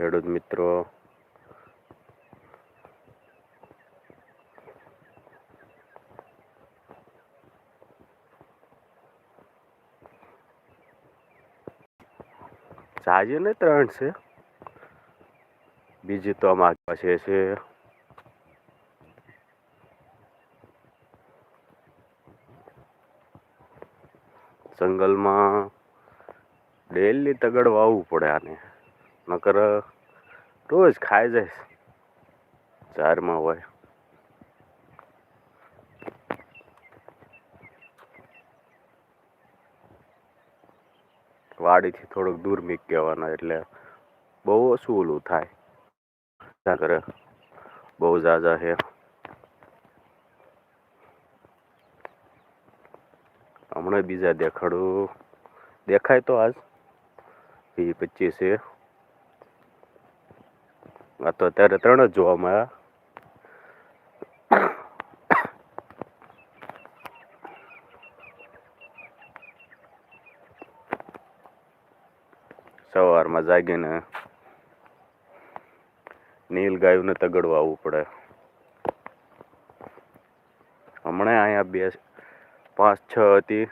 ખેડૂત મિત્રો. જાજે ને ત્રણ છે. બીજી તો અમારી પાસે છે. જંગલમાં ડેલી તગડ વાવવું પડે આને. નકર રોજ ખાઈ જાય ચારમાં હોય. વાડીથી થોડુંક દૂર મીક કહેવાના એટલે બહુ ઓછું ઓલું થાય. કરે બહુ ઝાઝા છે. હમણાં બીજા દેખાડું. દેખાય તો આજ. વીસ પચીસ છે. આ તો અત્યારે ત્રણ જ જોવા મળ્યા. સવારમાં જાગીને નીલ ગાયુંને તગડવા આવવું પડે. હમણાં અહીંયા બે, પાંચ, છ હતી.